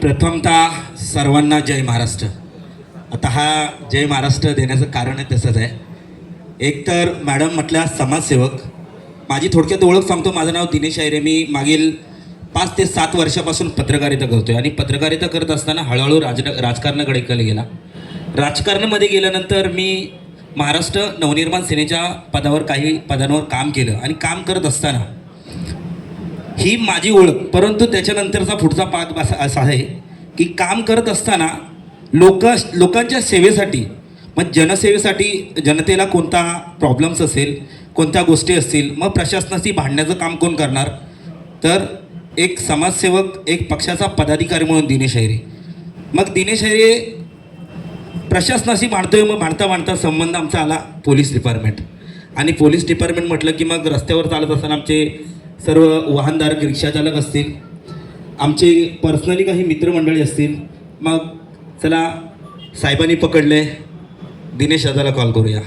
प्रथमतः सर्वांना जय महाराष्ट्र. आता हा जय महाराष्ट्र देण्याचं कारण तसंच आहे. एकतर मॅडम म्हटल्या समाजसेवक. माझी थोडक्यात ओळख सांगतो माझं नाव दिनेश आयरे मी मागील पाच ते सात वर्षापासून पत्रकारिता करतो आहे आणि पत्रकारिता करत असताना हळूहळू राज राजकारणाकडे कल गेला. राजकारणामध्ये गेल्यानंतर मी महाराष्ट्र नवनिर्माण सेनेच्या पदावर काही पदांवर काम केलं आणि काम करत असताना ही माझी ओळख. परंतु त्याच्यानंतरचा पुढचा पाठ असा असा आहे की काम करत असताना लोक लोकांच्या सेवेसाठी मग जनसेवेसाठी जनतेला कोणता प्रॉब्लेम्स असेल कोणत्या गोष्टी असतील मग प्रशासनाशी भांडण्याचं काम कोण करणार? तर एक समाजसेवक एक पक्षाचा पदाधिकारी म्हणून दिनेश हैरे. मग दिनेश हैरे प्रशासनाशी भांडतोय मग भांडता भांडता संबंध आमचा आला पोलीस डिपार्टमेंट आणि पोलीस डिपार्टमेंट म्हटलं की मग रस्त्यावर चालत असताना आमचे सर्व वाहनधारक रिक्षाचालक असतील आमचे पर्सनली काही मित्रमंडळी असतील मग चला साहेबांनी पकडले दिनेश दादाला कॉल करूया.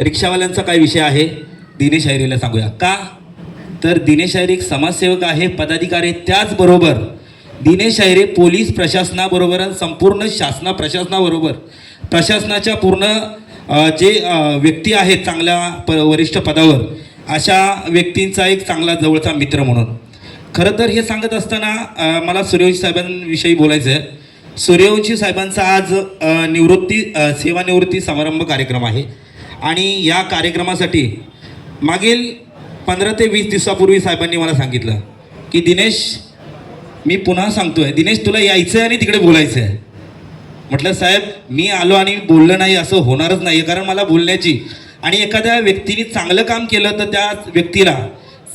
रिक्षावाल्यांचा काय विषय आहे? दिनेश आयरीला सांगूया. का? तर दिनेश हैरे एक समाजसेवक आहे पदाधिकारी त्याचबरोबर दिनेश आयरे पोलीस प्रशासनाबरोबर आणि संपूर्ण शासना प्रशासनाबरोबर प्रशासनाच्या पूर्ण जे व्यक्ती आहेत चांगल्या प वरिष्ठ पदावर अशा व्यक्तींचा एक चांगला जवळचा मित्र म्हणून. खरं तर हे सांगत असताना मला सूर्यवंशी साहेबांविषयी बोलायचं आहे सूर्यवंशी साहेबांचा आज निवृत्ती सेवानिवृत्ती समारंभ कार्यक्रम आहे. आणि या कार्यक्रमासाठी मागील पंधरा ते वीस दिवसापूर्वी साहेबांनी मला सांगितलं की दिनेश मी पुन्हा सांगतोय. दिनेश तुला यायचं आहे आणि तिकडे बोलायचं आहे म्हटलं साहेब मी आलो आणि बोललं नाही असं होणारच नाही कारण मला बोलण्याची आणि एखाद्या व्यक्तीने चांगलं काम केलं तर त्या व्यक्तीला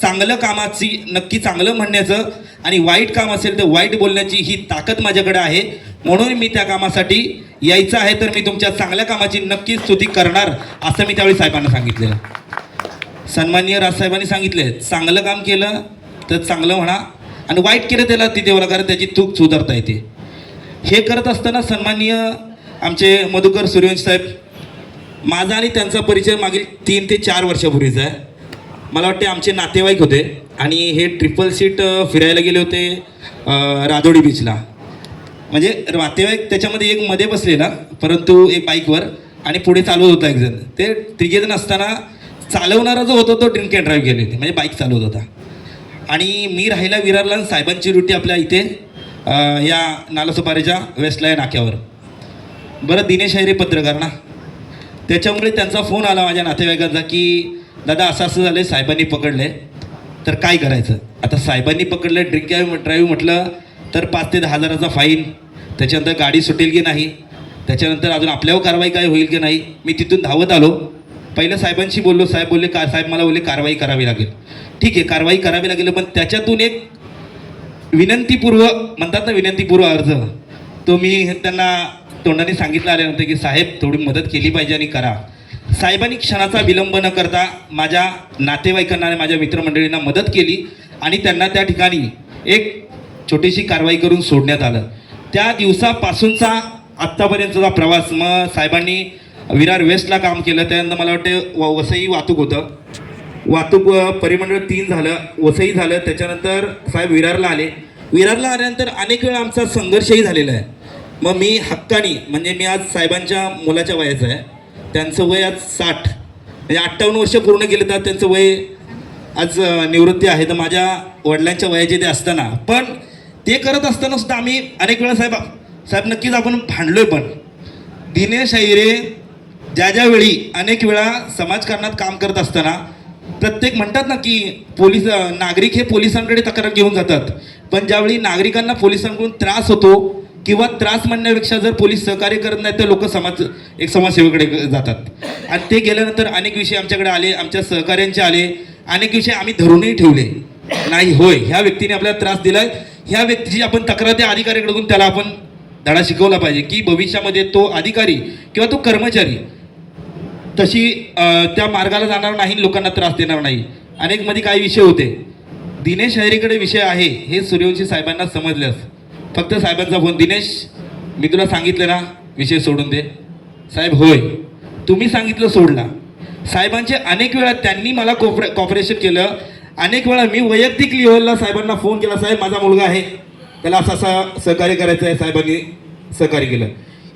चांगलं कामाची नक्की चांगलं म्हणण्याचं आणि वाईट काम असेल तर वाईट बोलण्याची ही ताकद माझ्याकडे आहे. म्हणून मी त्या कामासाठी यायचं आहे तर मी तुमच्या चांगल्या कामाची नक्की स्तुती करणार असं मी त्यावेळी साहेबांना सांगितलेलं. सन्माननीय राजसाहेबांनी सांगितले चांगलं काम केलं तर चांगलं म्हणा आणि वाईट केलं त्याला तिथे बोला कारण त्याची चूक सुधारता येते. हे करत असताना सन्माननीय आमचे मधुकर सूर्यवंशी साहेब माझा आणि त्यांचा परिचय मागील तीन ते चार वर्षापूर्वीचा आहे. मला वाटते आमचे नातेवाईक होते आणि हे ट्रिपल सीट फिरायला गेले होते राजोडी बीचला म्हणजे नातेवाईक त्याच्यामध्ये एक मध्ये बसलेला परंतु एक बाईकवर आणि पुढे चालवत होता एकजण ते तिघेजण असताना चालवणारा जो होता तो ड्रिंक अँड ड्राईव्ह गेले होते म्हणजे बाईक चालवत होता. आणि मी राहिला विरारला आणि साहेबांची ड्युटी आपल्या इथे या नालासुपारीच्या वेस्टला या नाक्यावर. बरं दिनेश हैरे पत्रकार ना? त्याच्यामुळे त्यांचा फोन आला माझ्या नातेवाईकांचा की दादा असं असं झालं साहेबांनी पकडले तर काय करायचं? आता साहेबांनी पकडलं ड्रिंक ड्राईव्ह म्हटलं तर पाच ते दहा हजाराचा फाईन त्याच्यानंतर गाडी सुटेल की नाही? त्याच्यानंतर अजून आपल्यावर कारवाई काय होईल की नाही? मी तिथून धावत आलो. पहिलं साहेबांशी बोललो. साहेब बोलले का साहेब मला बोलले कारवाई करावी लागेल. ठीक आहे कारवाई करावी लागेल पण त्याच्यातून एक विनंतीपूर्व म्हणतात ना विनंतीपूर्व अर्ज. तो मी त्यांना तोंडाने सांगितलं आल्यानंतर की साहेब थोडी मदत केली पाहिजे आणि करा. साहेबांनी क्षणाचा विलंब न करता माझ्या नातेवाईकांना आणि माझ्या मित्रमंडळींना मदत केली आणि त्यांना त्या ठिकाणी एक छोटीशी कारवाई करून सोडण्यात आलं. त्या दिवसापासूनचा आत्तापर्यंतचा प्रवास मग साहेबांनी विरार वेस्टला काम केलं त्यानंतर मला वाटतं व वसई वाहतूक होतं. वाहतूक परिमंडळ तीन झालं वसई झालं त्याच्यानंतर साहेब विरारला आले. विरारला आल्यानंतर अनेक वेळा आमचा संघर्षही झालेला आहे. मग मी हक्कानी म्हणजे मी आज साहेबांच्या मुलाच्या वयाचं आहे. त्यांचं वय आज साठ. म्हणजे अठ्ठावन्न वर्ष पूर्ण केले तर त्यांचं वय आज निवृत्ती आहे. तर माझ्या वडिलांच्या वयाचे ते असताना. पण ते करत असताना सुद्धा आम्ही अनेक वेळा साहेब साहेब नक्कीच आपण भांडलो आहे पण. दिनेश अहिरे ज्या ज्यावेळी अनेक वेळा समाजकारणात काम करत असताना प्रत्येक म्हणतात ना की पोलीस नागरिक हे पोलिसांकडे तक्रार घेऊन जातात. पण ज्यावेळी नागरिकांना पोलिसांकडून त्रास होतो किंवा त्रास म्हणण्यापेक्षा जर पोलीस सहकार्य करत नाही तर लोक समाज एक समाजसेवेकडे जातात. आणि ते गेल्यानंतर अनेक विषय आमच्याकडे आले आमच्या सहकार्यांचे आले अनेक विषय आम्ही धरूनही ठेवले. नाही होय ह्या व्यक्तीने आपल्याला त्रास दिलाय. ह्या व्यक्तीची आपण तक्रार त्या अधिकाऱ्याकडून त्याला आपण धडा शिकवला पाहिजे की भविष्यामध्ये तो अधिकारी किंवा तो कर्मचारी तशी त्या मार्गाला जाणार नाही लोकांना त्रास देणार नाही. अनेकमध्ये काही विषय होते. दिनेश हैरीकडे विषय आहे हे सूर्यवंशी साहेबांना समजल्यास. फक्त साहेबांचा फोन. दिनेश मी तुला सांगितलं ना विषय सोडून दे. साहेब होय. तुम्ही सांगितलं सोडला. साहेबांचे अनेक वेळा त्यांनी मला कोपरे कॉपरेशन केलं. अनेक वेळा मी वैयक्तिक लेवलला साहेबांना फोन केला साहेब माझा मुलगा आहे. त्याला असं असं सहकार्य करायचं आहे साहेबांनी सहकार्य केलं.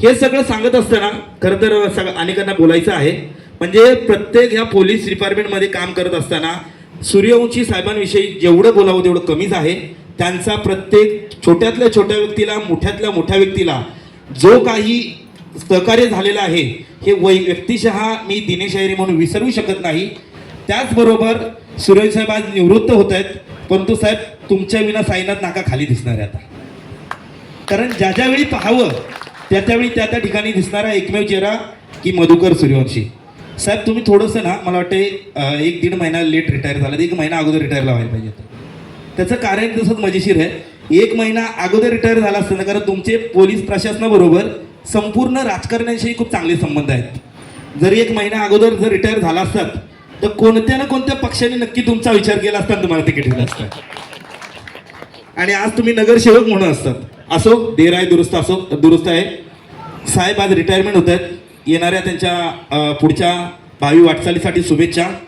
हे सगळं सांगत असताना खरं तर सग अनेकांना बोलायचं आहे. म्हणजे प्रत्येक ह्या पोलीस डिपार्टमेंटमध्ये काम करत असताना सूर्यवंशी साहेबांविषयी जेवढं बोलावं तेवढं कमीच आहे. त्यांचा प्रत्येक छोट्यातल्या छोट्या व्यक्तीला मोठ्यातल्या मोठ्या व्यक्तीला जो काही सहकार्य झालेलं आहे हे वै व्यक्तिशः मी दिनेश अहिरे म्हणून विसरू शकत नाही. त्याचबरोबर सुरेश साहेब आज निवृत्त होत आहेत परंतु साहेब तुमच्या विना साईनाथ नाका खाली दिसणार आहे आता. कारण ज्या ज्यावेळी पाहावं त्या त्यावेळी त्या त्या ठिकाणी दिसणारा एकमेव चेहरा की मधुकर सूर्यवंशी. साहेब तुम्ही थोडंसं ना मला वाटते एक दीड महिना लेट रिटायर झाला एक महिना अगोदर रिटायर लावायला पाहिजे त्याचं कारण तसंच मजेशीर आहे. एक महिना अगोदर रिटायर झाला असताना कारण तुमचे पोलीस प्रशासनाबरोबर संपूर्ण राजकारण्यांशी खूप चांगले संबंध आहेत. जर एक महिना अगोदर जर रिटायर झाला असतात तर कोणत्या ना कोणत्या पक्षाने नक्की तुमचा विचार केला असता तुम्हाला तिकीट दिलं असतं? आणि आज तुम्ही नगरसेवक म्हणून असतात. असो देर आहे दुरुस्त असो दुरुस्त आहे. साहेब आज रिटायरमेंट होत आहेत. येणाऱ्या त्यांच्या पुढच्या भावी वाटचालीसाठी शुभेच्छा.